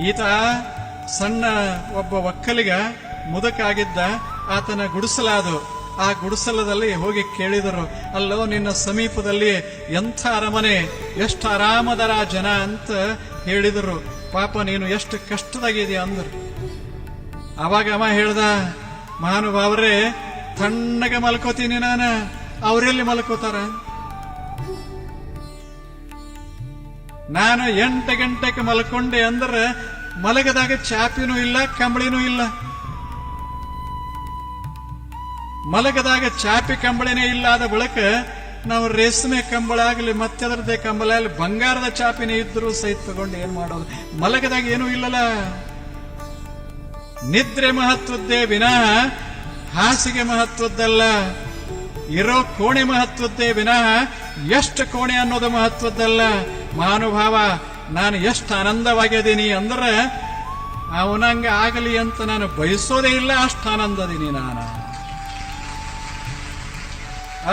ಈತ ಸಣ್ಣ ಒಬ್ಬ ಒಕ್ಕಲಿಗ, ಮುದಕಾಗಿದ್ದ, ಆತನ ಗುಡಿಸಲಾದು. ಆ ಗುಡಿಸಲದಲ್ಲಿ ಹೋಗಿ ಕೇಳಿದರು, ಅಲ್ಲೋ, ನಿನ್ನ ಸಮೀಪದಲ್ಲಿ ಎಂಥ ಅರಮನೆ? ಎಷ್ಟು ಆರಾಮದರ ಜನ ಅಂತ ಹೇಳಿದರು. ಪಾಪ, ನೀನು ಎಷ್ಟು ಕಷ್ಟದಾಗಿದೆಯಾ ಅಂದರು. ಅವಾಗ ಅವ ಹೇಳ್ದ, ಮಹಾನುಭಾವರೇ, ತಣ್ಣಗೆ ಮಲ್ಕೋತೀನಿ ನಾನು. ಅವರೆಲ್ಲಿ ಮಲ್ಕೋತಾರ? ನಾನು ಎಂಟು ಗಂಟೆಗೆ ಮಲ್ಕೊಂಡೆ ಅಂದ್ರೆ ಮಲಗದಾಗ ಚಾಪಿನೂ ಇಲ್ಲ, ಕಂಬಳಿನೂ ಇಲ್ಲ. ಮಲಗದಾಗ ಚಾಪಿ ಕಂಬಳಿನೇ ಇಲ್ಲದ ಬಳಿಕ ನಾವು ರೇಷ್ಮೆ ಕಂಬಳ ಆಗಲಿ ಮತ್ತೆದರದೇ ಕಂಬಳ ಆಗಲಿ, ಬಂಗಾರದ ಚಾಪಿನೇ ಇದ್ರೂ ಸಹಿತ ತಗೊಂಡು ಏನ್ ಮಾಡೋದು? ಮಲಗದಾಗ ಏನೂ ಇಲ್ಲಲ್ಲ ನಿದ್ರೆ ಮಹತ್ವದ್ದೇ ವಿನಃ ಹಾಸಿಗೆ ಮಹತ್ವದ್ದಲ್ಲ. ಇರೋ ಕೋಣೆ ಮಹತ್ವದ್ದೇ ವಿನಃ ಎಷ್ಟು ಕೋಣೆ ಅನ್ನೋದು ಮಹತ್ವದ್ದಲ್ಲ. ಮಹಾನುಭಾವ, ನಾನು ಎಷ್ಟು ಆನಂದವಾಗಿದ್ದೀನಿ ಅಂದ್ರೆ ಅವನಂಗೆ ಆಗಲಿ ಅಂತ ನಾನು ಬಯಸೋದೇ ಇಲ್ಲ, ಅಷ್ಟು ಆನಂದದೀನಿ ನಾನು.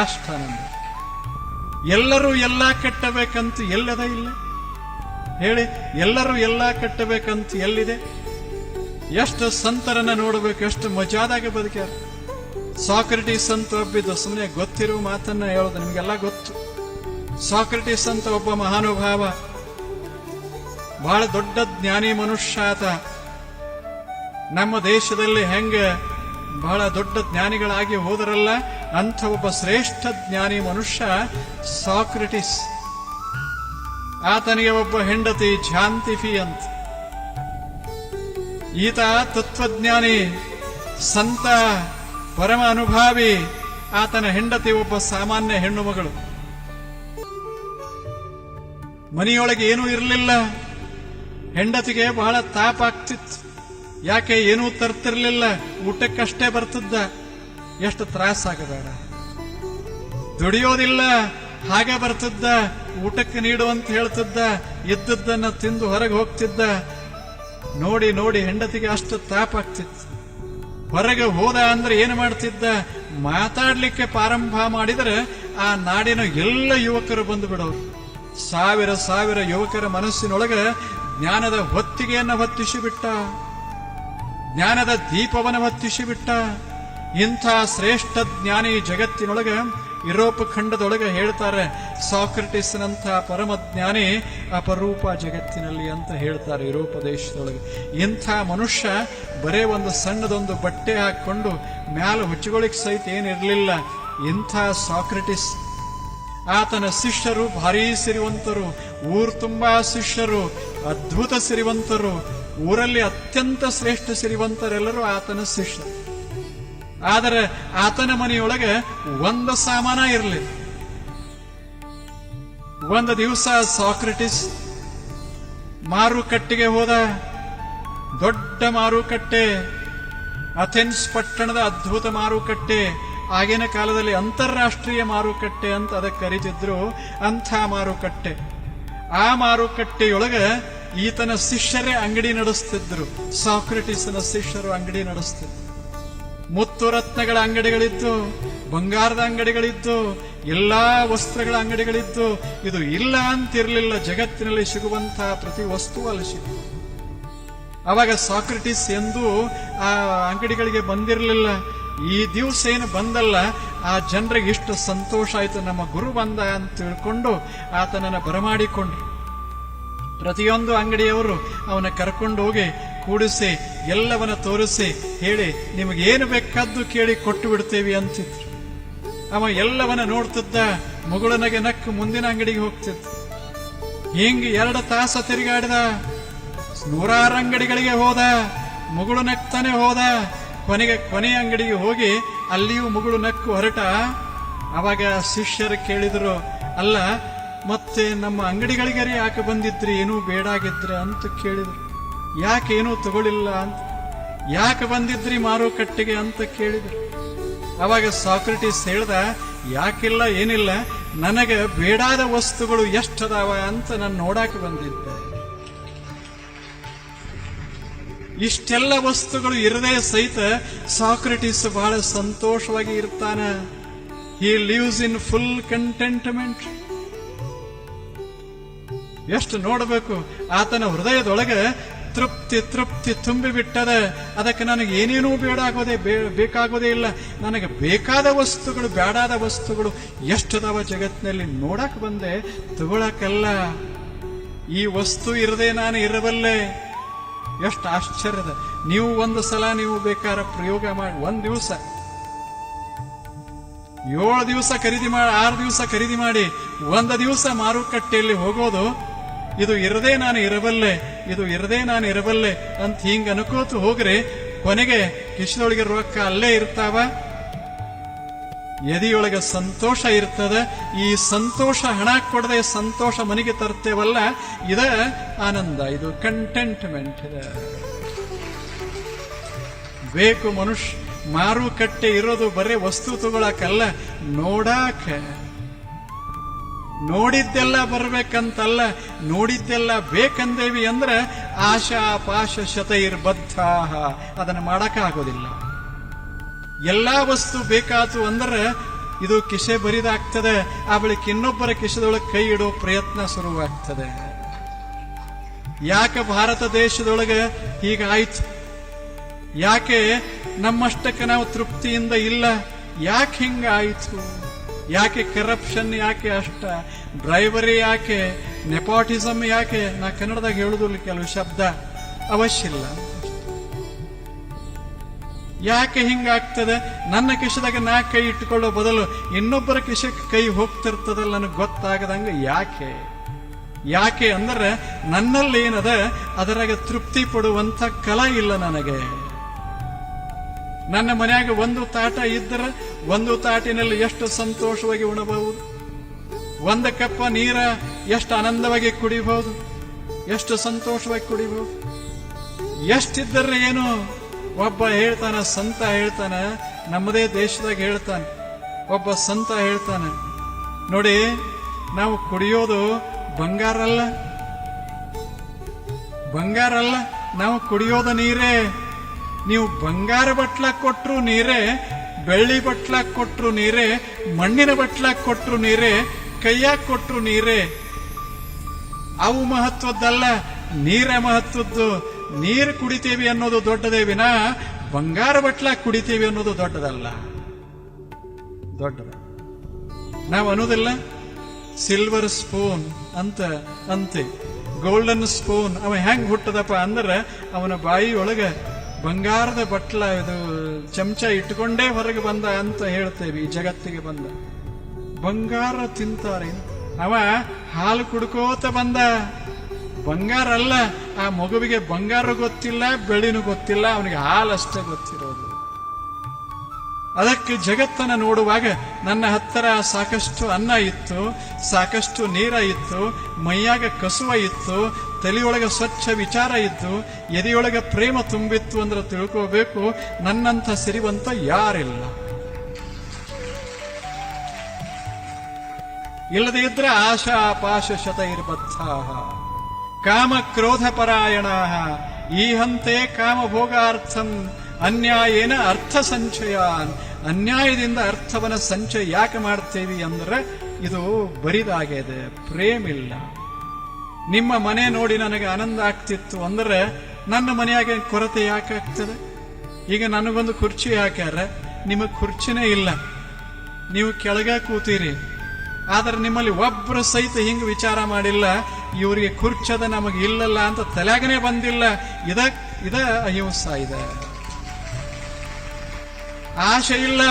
ಅಷ್ಟು ಆನಂದ. ಎಲ್ಲರೂ ಎಲ್ಲ ಕಟ್ಟಬೇಕಂತ ಎಲ್ಲದ ಇಲ್ಲ. ಹೇಳಿ, ಎಲ್ಲರೂ ಎಲ್ಲ ಕಟ್ಟಬೇಕಂತ ಎಲ್ಲಿದೆ? ಎಷ್ಟು ಸಂತರನ್ನ ನೋಡಬೇಕು, ಎಷ್ಟು ಮಜಾದಾಗಿ ಬದುಕ್ಯಾರ. ಸಾಕ್ರೆಟಿಸ್ ಅಂತ ಒಬ್ಬಿದ್ದು ಸುಮ್ಮನೆ ಗೊತ್ತಿರೋ ಮಾತನ್ನ ಹೇಳೋದು ನಿಮಗೆಲ್ಲ ಗೊತ್ತು. ಸಾಕ್ರೆಟಿಸ್ ಅಂತ ಒಬ್ಬ ಮಹಾನುಭಾವ, ಬಹಳ ದೊಡ್ಡ ಜ್ಞಾನಿ ಮನುಷ್ಯ ಆತ. ನಮ್ಮ ದೇಶದಲ್ಲಿ ಹೆಂಗ ಬಹಳ ದೊಡ್ಡ ಜ್ಞಾನಿಗಳಾಗಿ ಹೋದರಲ್ಲ, ಅಂಥ ಒಬ್ಬ ಶ್ರೇಷ್ಠ ಜ್ಞಾನಿ ಮನುಷ್ಯ ಸಾಕ್ರೆಟಿಸ್. ಆತನಿಗೆ ಒಬ್ಬ ಹೆಂಡತಿ ಝಾಂತಿಫಿ ಅಂತ. ಈತ ತತ್ವಜ್ಞಾನಿ, ಸಂತ ಪರಮ ಅನುಭಾವಿ ಆತನ ಹೆಂಡತಿ ಒಬ್ಬ ಸಾಮಾನ್ಯ ಹೆಣ್ಣು ಮಗಳು. ಮನೆಯೊಳಗೆ ಏನೂ ಇರಲಿಲ್ಲ. ಹೆಂಡತಿಗೆ ಬಹಳ ತಾಪ ಆಗ್ತಿತ್ತು. ಯಾಕೆ ಏನೂ ತರ್ತಿರ್ಲಿಲ್ಲ. ಊಟಕ್ಕಷ್ಟೇ ಬರ್ತಿದ್ದ. ಎಷ್ಟು ತ್ರಾಸಾಗಬೇಡ ದುಡಿಯೋದಿಲ್ಲ. ಹಾಗೆ ಬರ್ತಿದ್ದ. ಊಟಕ್ಕೆ ನೀಡು ಅಂತ ಹೇಳ್ತಿದ್ದ. ಇದ್ದದ್ದನ್ನ ತಿಂದು ಹೊರಗೆ ಹೋಗ್ತಿದ್ದ. ನೋಡಿ ನೋಡಿ ಹೆಂಡತಿಗೆ ಅಷ್ಟು ತಾಪ ಆಗ್ತಿತ್ತು. ಹೊರಗೆ ಹೋದ ಅಂದ್ರೆ ಏನು ಮಾಡ್ತಿದ್ದ? ಮಾತಾಡ್ಲಿಕ್ಕೆ ಪ್ರಾರಂಭ ಮಾಡಿದರೆ ಆ ನಾಡಿನ ಎಲ್ಲ ಯುವಕರು ಬಂದು ಬಿಡೋರು. ಸಾವಿರ ಸಾವಿರ ಯುವಕರ ಮನಸ್ಸಿನೊಳಗೆ ಜ್ಞಾನದ ಹೊತ್ತಿಗೆಯನ್ನ ಹೊತ್ತಿಸಿ ಬಿಟ್ಟ ಜ್ಞಾನದ ದೀಪವನ್ನ ಹೊತ್ತಿಸಿ ಬಿಟ್ಟ ಇಂಥ ಶ್ರೇಷ್ಠ ಜ್ಞಾನಿ ಜಗತ್ತಿನೊಳಗೆ, ಯುರೋಪ್ ಖಂಡದೊಳಗೆ ಹೇಳ್ತಾರೆ, ಸಾಕ್ರೆಟಿಸ್ನಂಥ ಪರಮ ಜ್ಞಾನಿ ಅಪರೂಪ ಜಗತ್ತಿನಲ್ಲಿ ಅಂತ ಹೇಳ್ತಾರೆ ಯುರೋಪ ದೇಶದೊಳಗೆ. ಇಂಥ ಮನುಷ್ಯ ಬರೇ ಒಂದು ಸಣ್ಣದೊಂದು ಬಟ್ಟೆ ಹಾಕ್ಕೊಂಡು ಮ್ಯಾಲ ಹುಚ್ಚುಗಳಿಗೆ ಸಹಿತ ಏನಿರಲಿಲ್ಲ. ಇಂಥ ಸಾಕ್ರೆಟಿಸ್ ಆತನ ಶಿಷ್ಯರು ಭಾರೀ ಸಿರಿವಂತರು, ಊರು ತುಂಬಾ ಶಿಷ್ಯರು, ಅದ್ಭುತ ಸಿರಿವಂತರು, ಊರಲ್ಲಿ ಅತ್ಯಂತ ಶ್ರೇಷ್ಠ ಸಿರಿವಂತರೆಲ್ಲರೂ ಆತನ ಶಿಷ್ಯರು. ಆದರೆ ಆತನ ಮನೆಯೊಳಗೆ ಒಂದು ಸಾಮಾನ ಇರಲಿ. ಒಂದು ದಿವಸ ಸಾಕ್ರೆಟಿಸ್ ಮಾರುಕಟ್ಟೆಗೆ ಹೋದ, ದೊಡ್ಡ ಮಾರುಕಟ್ಟೆ, ಅಥೆನ್ಸ್ ಪಟ್ಟಣದ ಅದ್ಭುತ ಮಾರುಕಟ್ಟೆ ಆಗಿನ ಕಾಲದಲ್ಲಿ ಅಂತಾರಾಷ್ಟ್ರೀಯ ಮಾರುಕಟ್ಟೆ ಅಂತ ಅದಕ್ಕೆ ಕರೀತಿದ್ರು ಅಂಥ ಮಾರುಕಟ್ಟೆ. ಆ ಮಾರುಕಟ್ಟೆಯೊಳಗ ಈತನ ಶಿಷ್ಯರೇ ಅಂಗಡಿ ನಡೆಸ್ತಿದ್ರು. ಸಾಕ್ರೆಟಿಸ್ನ ಶಿಷ್ಯರು ಅಂಗಡಿ ನಡೆಸ್ತಿದ್ರು. ಮುತ್ತು ರತ್ನಗಳ ಅಂಗಡಿಗಳಿತ್ತು, ಬಂಗಾರದ ಅಂಗಡಿಗಳಿತ್ತು, ಎಲ್ಲಾ ವಸ್ತ್ರಗಳ ಅಂಗಡಿಗಳಿತ್ತು. ಇದು ಇಲ್ಲ ಅಂತಿರಲಿಲ್ಲ, ಜಗತ್ತಿನಲ್ಲಿ ಸಿಗುವಂತಹ ಪ್ರತಿ ವಸ್ತು ಅಲ್ಲಿ ಅವಾಗ ಸಾಕ್ರೆಟಿಸ್ ಎಂದು ಆ ಅಂಗಡಿಗಳಿಗೆ ಬಂದಿರಲಿಲ್ಲ. ಈ ದಿವಸ ಏನು ಬಂದಲ್ಲ, ಆ ಜನರಿಗೆ ಇಷ್ಟು ಸಂತೋಷ ಆಯಿತು. ನಮ್ಮ ಗುರು ಬಂದ ಅಂತ ತಿಳ್ಕೊಂಡು ಆತನನ್ನು ಬರಮಾಡಿಕೊಂಡ್ರು. ಪ್ರತಿಯೊಂದು ಅಂಗಡಿಯವರು ಅವನ ಕರ್ಕೊಂಡು ಹೋಗಿ ಕೂಡಿಸಿ, ಎಲ್ಲವನ್ನ ತೋರಿಸಿ ಹೇಳಿ ನಿಮಗೇನು ಬೇಕಾದ್ದು ಕೇಳಿ ಕೊಟ್ಟು ಬಿಡ್ತೇವೆ ಅಂತಿದ್ರು. ಅವ ಎಲ್ಲವನ್ನ ನೋಡ್ತಿದ್ದ, ಮುಗುಳನಗೆ ನಕ್ಕು ಮುಂದಿನ ಅಂಗಡಿಗೆ ಹೋಗ್ತಿದ್ದ ಹಿಂಗ್ ಎರಡು ತಾಸ ತಿರುಗಾಡಿದ, ನೂರಾರು ಅಂಗಡಿಗಳಿಗೆ ಹೋದ, ಮುಗುಳು ನಕ್ತಾನೆ ಹೋದ ಕೊನೆಗೆ ಕೊನೆಯ ಅಂಗಡಿಗೆ ಹೋಗಿ ಅಲ್ಲಿಯೂ ಮುಗುಳು ನಕ್ಕು ಹೊರಟ. ಅವಾಗ ಶಿಷ್ಯರು ಕೇಳಿದ್ರು, ಅಲ್ಲ, ಮತ್ತೆ ನಮ್ಮ ಅಂಗಡಿಗಳಿಗೆ ಯಾಕೆ ಬಂದಿದ್ರಿ? ಏನೂ ಬೇಡಾಗಿದ್ರ ಅಂತ ಕೇಳಿದ್ರು. ಯಾಕೆ ಏನೂ ತಗೊಳ್ಳಿಲ್ಲ ಅಂತ, ಯಾಕೆ ಬಂದಿದ್ರಿ ಮಾರುಕಟ್ಟೆಗೆ? ಅಂತ ಕೇಳಿದ್ರು. ಅವಾಗ ಸಾಕ್ರೆಟಿಸ್ ಹೇಳ್ದ, ಯಾಕಿಲ್ಲ, ಏನಿಲ್ಲ, ನನಗೆ ಬೇಡಾದ ವಸ್ತುಗಳು ಎಷ್ಟದಾವ ಅಂತ ನಾನು ನೋಡಾಕೆ ಬಂದಿದ್ದೆ. ಇಷ್ಟೆಲ್ಲ ವಸ್ತುಗಳು ಇರದೇ ಸಹಿತ ಸಾಕ್ರೆಟಿಸ್ ಬಹಳ ಸಂತೋಷವಾಗಿ ಇರ್ತಾನೆ. He lives in full contentment ಎಷ್ಟು ನೋಡಬೇಕು, ಆತನ ಹೃದಯದೊಳಗೆ ತೃಪ್ತಿ ತೃಪ್ತಿ ತುಂಬಿ ಬಿಟ್ಟದ. ಅದಕ್ಕೆ ನನಗೆ ಏನೇನೂ ಬೇಡ ಆಗೋದೇ ಬೇಕಾಗೋದೇ ಇಲ್ಲ. ನನಗೆ ಬೇಕಾದ ವಸ್ತುಗಳು ಬೇಡಾದ ವಸ್ತುಗಳು ಎಷ್ಟದಾವ ಜಗತ್ತಿನಲ್ಲಿ ನೋಡಕ್ ಬಂದೆ, ತಗೊಳಕಲ್ಲ. ಈ ವಸ್ತು ಇರದೆ ನಾನು ಇರಬಲ್ಲೆ. ಎಷ್ಟು ಆಶ್ಚರ್ಯದ. ನೀವು ಒಂದು ಸಲ ನೀವು ಬೇಕಾದ್ರೆ ಪ್ರಯೋಗ ಮಾಡಿ, ಒಂದು ದಿವಸ. ಏಳು ದಿವಸ ಖರೀದಿ ಮಾಡಿ, ಆರು ದಿವಸ ಖರೀದಿ ಮಾಡಿ, ಒಂದು ದಿವಸ ಮಾರುಕಟ್ಟೆಯಲ್ಲಿ ಹೋಗೋದು, ಇದು ಇರದೇ ನಾನು ಇರಬಲ್ಲೆ, ಇದು ಇರದೇ ನಾನು ಇರಬಲ್ಲೆ ಅಂತ ಹಿಂಗೆ ಅನ್ಕೋತು ಹೋಗ್ರಿ. ಕೊನೆಗೆ ಕಿಶದೊಳಗೆ ರೊಕ್ಕ ಅಲ್ಲೇ ಇರ್ತಾವ. ಎದೆಯೊಳಗೆ ಸಂತೋಷ ಇರ್ತದೆ, ಈ ಸಂತೋಷ ಹಣ ಕೊಡದೆ ಸಂತೋಷ ಮನೆಗೆ ತರ್ತೇವಲ್ಲ, ಇದ ಆನಂದ, ಇದು ಕಂಟೆಂಟ್ಮೆಂಟ್ ಇದೆ. ಬೇಕು ಮನುಷ್ಯ, ಮಾರುಕಟ್ಟೆ ಇರೋದು ಬರೀ ವಸ್ತು ತಗೊಳಕಲ್ಲ, ನೋಡಾಕ. ನೋಡಿದ್ದೆಲ್ಲ ಬರ್ಬೇಕಂತಲ್ಲ, ನೋಡಿದ್ದೆಲ್ಲ ಬೇಕಂದೇವಿ ಅಂದ್ರೆ ಆಶಾ ಪಾಶ ಶತೈರ್ಬದ್ಧ ಅದನ್ನ ಮಾಡಕ ಆಗೋದಿಲ್ಲ ಎಲ್ಲಾ ವಸ್ತು ಬೇಕಾತು ಅಂದ್ರೆ ಇದು ಕಿಸೆ ಬರಿದಾಗ್ತದೆ. ಆ ಬಳಿಕ ಇನ್ನೊಬ್ಬರ ಕಿಸೆದೊಳಗೆ ಕೈ ಇಡೋ ಪ್ರಯತ್ನ ಶುರುವಾಗ್ತದೆ. ಯಾಕೆ ಭಾರತ ದೇಶದೊಳಗೆ ಹೀಗಾಯ್ತು? ಯಾಕೆ ನಮ್ಮಷ್ಟಕ್ಕೆ ನಾವು ತೃಪ್ತಿಯಿಂದ ಇಲ್ಲ? ಯಾಕೆ ಹಿಂಗಾಯಿತು? ಯಾಕೆ ಕರಪ್ಷನ್ ಯಾಕೆ ಅಷ್ಟ? ಡ್ರೈವರಿ ಯಾಕೆ? ನೆಪಾಟಿಸಮ್ ಯಾಕೆ? ನಾ ಕನ್ನಡದಾಗ ಹೇಳುದಿಲ್ಲ ಕೆಲವು ಶಬ್ದ. ಅವಶ್ಯ ಇಲ್ಲ. ಯಾಕೆ ಹಿಂಗಾಗ್ತದೆ? ನನ್ನ ಕಿಶದಾಗ ನಾ ಕೈ ಇಟ್ಟುಕೊಳ್ಳೋ ಬದಲು ಇನ್ನೊಬ್ಬರ ಕಿಶಕ್ಕೆ ಕೈ ಹೋಗ್ತಿರ್ತದಲ್ಲ ನನಗೆ ಗೊತ್ತಾಗದಂಗೆ ಯಾಕೆ? ಯಾಕೆ ಅಂದ್ರೆ ನನ್ನಲ್ಲಿ ಏನದ? ಅದರಾಗ ತೃಪ್ತಿ ಪಡುವಂಥ ಕಲ ಇಲ್ಲ ನನಗೆ. ನನ್ನ ಮನೆಯಾಗ ಒಂದು ತಾಟ ಇದ್ದರೆ ಒಂದು ತಾಟಿನಲ್ಲಿ ಎಷ್ಟು ಸಂತೋಷವಾಗಿ ಉಣಬಹುದು? ಒಂದು ಕಪ್ಪ ನೀರ ಎಷ್ಟು ಆನಂದವಾಗಿ ಕುಡಿಬಹುದು? ಎಷ್ಟು ಸಂತೋಷವಾಗಿ ಕುಡಿಬಹುದು? ಎಷ್ಟಿದ್ದರೆ ಏನು? ಒಬ್ಬ ಹೇಳ್ತಾನ, ಸಂತ ಹೇಳ್ತಾನೆ, ನಮ್ಮದೇ ದೇಶದಾಗ ಹೇಳ್ತಾನೆ. ಒಬ್ಬ ಸಂತ ಹೇಳ್ತಾನೆ, ನೋಡಿ, ನಾವು ಕುಡಿಯೋದು ಬಂಗಾರಲ್ಲ? ಅಲ್ಲ ಬಂಗಾರ ಅಲ್ಲ ನಾವು ಕುಡಿಯೋದು ನೀರೇ. ನೀವು ಬಂಗಾರ ಬಟ್ಲ ಕೊಟ್ಟರು ನೀರೇ, ಬೆಳ್ಳಿ ಬಟ್ಲ ಕೊಟ್ಟರು ನೀರೇ, ಮಣ್ಣಿನ ಬಟ್ಲ ಕೊಟ್ಟರು ನೀರೇ, ಕೈಯಾಗ ಕೊಟ್ಟರು ನೀರೇ. ಅವು ಮಹತ್ವದ್ದಲ್ಲ, ನೀರೇ ಮಹತ್ವದ್ದು. ನೀರು ಕುಡಿತೀವಿ ಅನ್ನೋದು ದೊಡ್ಡದೇ ವಿನ ಬಂಗಾರ ಬಟ್ಲ ಕುಡಿತೀವಿ ಅನ್ನೋದು ದೊಡ್ಡದಲ್ಲ. ದೊಡ್ಡದ. ನಾವು ಅನ್ನೋದಿಲ್ಲ. ಸಿಲ್ವರ್ ಸ್ಪೂನ್ ಅಂತ ಅಂತೆ. ಗೋಲ್ಡನ್ ಸ್ಪೂನ್ ಅವ ಹೆಂಗ್ ಹುಟ್ಟದಪ್ಪ ಅಂದ್ರೆ ಅವನ ಬಾಯಿ ಒಳಗ ಬಂಗಾರದ ಬಟ್ಲ ಇದು ಚಮಚ ಇಟ್ಕೊಂಡೇ ಹೊರಗೆ ಬಂದ ಅಂತ ಹೇಳ್ತೇವೆ ಜಗತ್ತಿಗೆ ಬಂದ. ಬಂಗಾರ ತಿಂತಾರೆ. ಅವ ಹಾಲು ಕುಡ್ಕೋತ ಬಂದ. ಬಂಗಾರ ಅಲ್ಲ, ಆ ಮಗುವಿಗೆ ಬಂಗಾರ ಗೊತ್ತಿಲ್ಲ ಬೆಳಿನೂ ಗೊತ್ತಿಲ್ಲ, ಅವನಿಗೆ ಹಾಲಷ್ಟೇ ಗೊತ್ತಿರೋದು. ಅದಕ್ಕೆ ಜಗತ್ತನ್ನ ನೋಡುವಾಗ ನನ್ನ ಹತ್ತಿರ ಸಾಕಷ್ಟು ಅನ್ನ ಇತ್ತು, ಸಾಕಷ್ಟು ನೀರ ಇತ್ತು, ಮೈಯಾಗ ಕಸುವ ಇತ್ತು, ತಲೆಯೊಳಗೆ ಸ್ವಚ್ಛ ವಿಚಾರ ಇತ್ತು, ಎದೆಯೊಳಗೆ ಪ್ರೇಮ ತುಂಬಿತ್ತು ಅಂದ್ರೆ ತಿಳ್ಕೋಬೇಕು, ನನ್ನಂಥ ಸಿರಿವಂತ ಯಾರಿಲ್ಲ. ಇಲ್ಲದೆ ಇದ್ರೆ ಆಶಾ ಪಾಶ ಶತ ಇರ್ಬದ್ಧ ಕಾಮ ಕ್ರೋಧ ಪರಾಯಣ ಈ ಹಂತೆ ಕಾಮ ಭೋಗಾರ್ಥಂ ಅನ್ಯಾಯೇನ ಅರ್ಥ ಸಂಚಯ ಅನ್ಯಾಯದಿಂದ ಅರ್ಥವನ ಸಂಚಯ ಯಾಕೆ ಮಾಡ್ತೀವಿ ಅಂದ್ರೆ ಇದು ಬರಿದಾಗಿದೆ, ಪ್ರೇಮಿಲ್ಲ. ನಿಮ್ಮ ಮನೆ ನೋಡಿ ನನಗೆ ಆನಂದ ಆಗ್ತಿತ್ತು ಅಂದ್ರೆ ನನ್ನ ಮನೆಯಾಗೆ ಕೊರತೆ ಯಾಕೆ ಆಗ್ತದೆ? ಈಗ ನನಗೊಂದು ಕುರ್ಚಿ ಹಾಕ್ಯಾರ, ನಿಮಗೆ ಕುರ್ಚಿನೇ ಇಲ್ಲ. ನೀವು ಕೆಳಗೆ ಕೂತೀರಿ. ಆದ್ರೆ ನಿಮ್ಮಲ್ಲಿ ಒಬ್ಬರು ಸಹಿತ ಹಿಂಗೆ ವಿಚಾರ ಮಾಡಿಲ್ಲ ಇವರಿಗೆ ಕುರ್ಚದ ನಮಗೆ ಇಲ್ಲಲ್ಲ ಅಂತ ತಲೆಗನೆ ಬಂದಿಲ್ಲ. ಇದ ಇದ ಅಹಿಂಸ ಇದೆ ಆಶೆ ಇಲ್ಲ.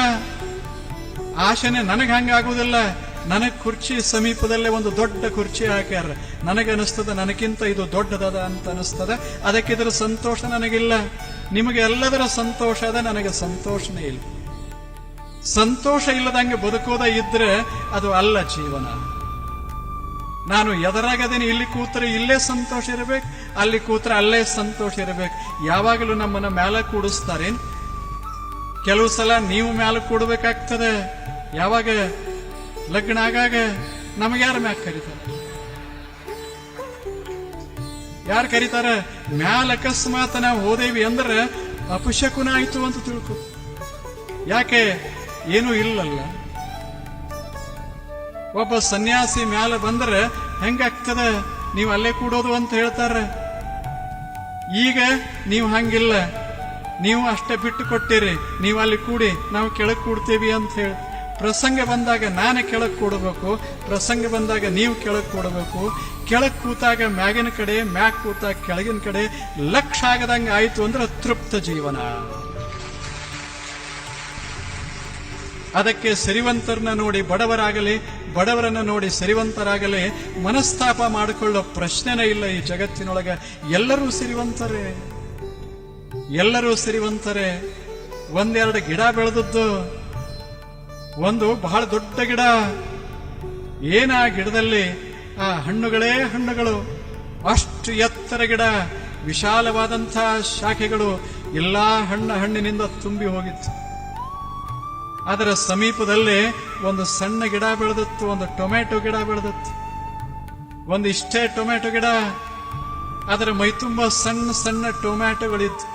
ಆಶೆನೆ ನನಗೆ ಹಂಗಾಗುವುದಿಲ್ಲ. ನನಗ್ ಕುರ್ಚಿ ಸಮೀಪದಲ್ಲೇ ಒಂದು ದೊಡ್ಡ ಕುರ್ಚಿ ಹಾಕ್ಯಾರ. ನನಗೆ ಅನಿಸ್ತದ ನನಗಿಂತ ಇದು ದೊಡ್ಡದದ ಅಂತ ಅನಿಸ್ತದ. ಅದಕ್ಕೆ ಇದರ ಸಂತೋಷ ನನಗಿಲ್ಲ. ನಿಮಗೆ ಎಲ್ಲದರ ಸಂತೋಷ ಅದ ನನಗೆ ಸಂತೋಷನೇ ಇಲ್ಲ. ಸಂತೋಷ ಇಲ್ಲದಂಗೆ ಬದುಕೋದ ಇದ್ರೆ ಅದು ಅಲ್ಲ ಜೀವನ. ನಾನು ಎದರಾಗದೇನೆ ಇಲ್ಲಿ ಕೂತ್ರೆ ಇಲ್ಲೇ ಸಂತೋಷ ಇರಬೇಕು, ಅಲ್ಲಿ ಕೂತ್ರೆ ಅಲ್ಲೇ ಸಂತೋಷ ಇರಬೇಕು. ಯಾವಾಗಲೂ ನಮ್ಮನ್ನ ಮ್ಯಾಲ ಕೂಡಿಸ್ತಾರೆ. ಕೆಲವು ಸಲ ನೀವು ಮ್ಯಾಲ ಕೂಡಬೇಕಾಗ್ತದೆ. ಯಾವಾಗ ಲಗ್ನ ಆಗಾಗ ನಮಗೆ ಯಾರ ಮ್ಯಾಕ್ ಕರೀತಾರೆ? ಯಾರು ಕರೀತಾರೆ? ಮ್ಯಾಲ ಅಕಸ್ಮಾತ್ ನಾವು ಹೋದೇವಿ ಅಂದ್ರೆ ಅಪಶಕುನ ಆಯ್ತು ಅಂತ ತಿಳ್ಕೊ. ಯಾಕೆ? ಏನೂ ಇಲ್ಲಲ್ಲ. ಒಬ್ಬ ಸನ್ಯಾಸಿ ಮ್ಯಾಲೆ ಬಂದ್ರೆ ಹೆಂಗಾಗ್ತದೆ ನೀವು ಅಲ್ಲೇ ಕೂಡೋದು ಅಂತ ಹೇಳ್ತಾರೆ. ಈಗ ನೀವು ಹಂಗಿಲ್ಲ. ನೀವು ಅಷ್ಟೇ ಬಿಟ್ಟು ಕೊಟ್ಟಿರಿ. ನೀವು ಅಲ್ಲಿ ಕೂಡಿ, ನಾವು ಕೆಳಗೆ ಕೂಡ್ತೀವಿ ಅಂತ ಹೇಳಿ. ಪ್ರಸಂಗ ಬಂದಾಗ ನಾನು ಕೆಳಗೆ ಕೂಡಬೇಕು. ಪ್ರಸಂಗ ಬಂದಾಗ ನೀವು ಕೆಳಗೆ ಕೂಡಬೇಕು. ಕೆಳಗೆ ಕೂತಾಗ ಮ್ಯಾಗಿನ ಕಡೆ, ಮ್ಯಾಗ್ ಕೂತಾಗ ಕೆಳಗಿನ ಕಡೆ ಲಕ್ಷ ಆಗದಂಗೆ ಆಯಿತು ಅಂದ್ರೆ ತೃಪ್ತ ಜೀವನ. ಅದಕ್ಕೆ ಸಿರಿವಂತರನ್ನ ನೋಡಿ ಬಡವರಾಗಲಿ ಬಡವರನ್ನ ನೋಡಿ ಸಿರಿವಂತರಾಗಲಿ ಮನಸ್ತಾಪ ಮಾಡಿಕೊಳ್ಳೋ ಪ್ರಶ್ನೆನೇ ಇಲ್ಲ ಈ ಜಗತ್ತಿನೊಳಗೆ. ಎಲ್ಲರೂ ಸಿರಿವಂತರೇ. ಎಲ್ಲರೂ ಸಿರಿವಂತರೇ. ಒಂದೆರಡು ಗಿಡ ಬೆಳೆದದ್ದು. ಒಂದು ಬಹಳ ದೊಡ್ಡ ಗಿಡ. ಏನ ಗಿಡದಲ್ಲಿ? ಆ ಹಣ್ಣುಗಳೇ ಹಣ್ಣುಗಳು. ಅಷ್ಟು ಎತ್ತರ ಗಿಡ. ವಿಶಾಲವಾದಂಥ ಶಾಖೆಗಳು. ಎಲ್ಲಾ ಹಣ್ಣ ಹಣ್ಣಿನಿಂದ ತುಂಬಿ ಹೋಗಿತ್ತು. ಅದರ ಸಮೀಪದಲ್ಲಿ ಒಂದು ಸಣ್ಣ ಗಿಡ ಬೆಳೆದಿತ್ತು, ಒಂದು ಟೊಮ್ಯಾಟೊ ಗಿಡ ಬೆಳೆದಿತ್ತು. ಒಂದು ಇಷ್ಟೇ ಟೊಮೆಟೊ ಗಿಡ ಅದರ ಮೈತುಂಬ ಸಣ್ಣ ಸಣ್ಣ ಟೊಮ್ಯಾಟೊಗಳಿತ್ತು